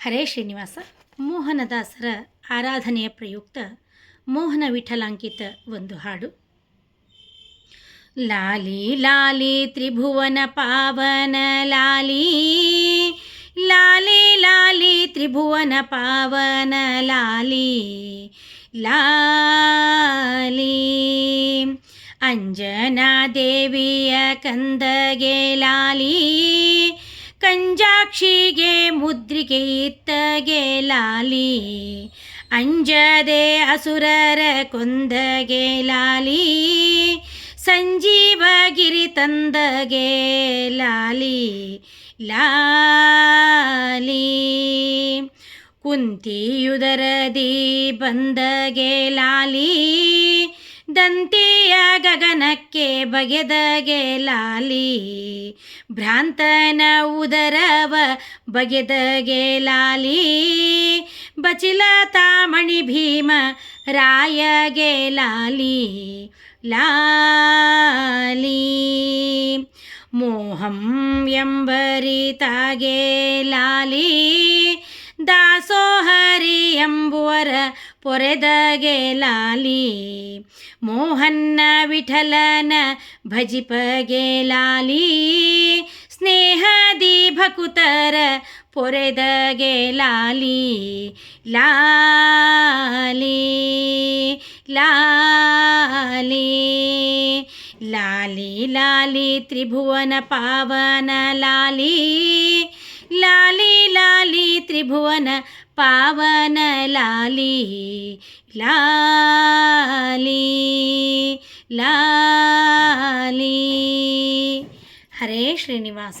ಹರೇ ಶ್ರೀನಿವಾಸ. ಮೋಹನದಾಸರ ಆರಾಧನೆಯ ಪ್ರಯುಕ್ತ ಮೋಹನ ವಿಠಲಾಂಕಿತ ಒಂದು ಹಾಡು. ಲಾಲಿ ಲಾಲಿ ತ್ರಿಭುವನ ಪಾವನ ಲಾಲಿ ಲಾಲಿ ಲಾಲಿ ತ್ರಿಭುವನ ಪಾವನ ಲಾಲಿ ಲಾಲಿ. ಅಂಜನಾ ದೇವಿಯ ಕಂದಗೆ ಲಾಲಿ ಕಂಜಾಕ್ಷಿಗೆ ಮುದ್ರಿಕೆ ಇತ್ತಗೆ ಲಾಲಿ. ಅಂಜದೆ ಅಸುರರ ಕೊಂದಗೆ ಲಾಲಿ. ಸಂಜೀವಗಿರಿ ತಂದಗೆ ಲಾಲಿ. ಲಾಲಿ. ಕುಂತಿಯುದರದಿ ಬಂದಗೆ ಲಾಲಿ. ದಂತಿಯ ಗಗನಕ್ಕೆ ಬಗೆದಗೆ ಲಾಲಿ, ಭ್ರಾಂತನ ಉದರವ ಬಗೆದಗೆ ಲಾಲಿ, ಬಚಿಲ ತಾಮಣಿ ಭೀಮ ರಾಯಗೆ ಲಾಲಿ ಲಾಲಿ. ಮೋಹಂ ಎಂಬರಿತಾಗೆ ಲಾಲಿ, ದಾಸೋಹರಿ ಪೊರೆದಗೆ ಲಾಲಿ ಮೋಹನ್ನ ವಿಠಲನ ಭಜಿಪಗೆ ಲಾಲಿ ಸ್ನೇಹದಿ ಭಕುತರ ಪೊರೆದಗೆ ಲಾಲಿ ಲಾಲಿ ಲಾಲಿ ಲಾಲಿ ಲಾಲಿ ತ್ರಿಭುವನ ಪಾವನ ಲಾಲಿ ಲಾಲಿ ಲಾಲಿ ತ್ರಿಭುವನ ಪಾವನ ಲಾಲಿ ಲಾಲಿ ಲಾಲಿ ಹರೇ ಶ್ರೀನಿವಾಸ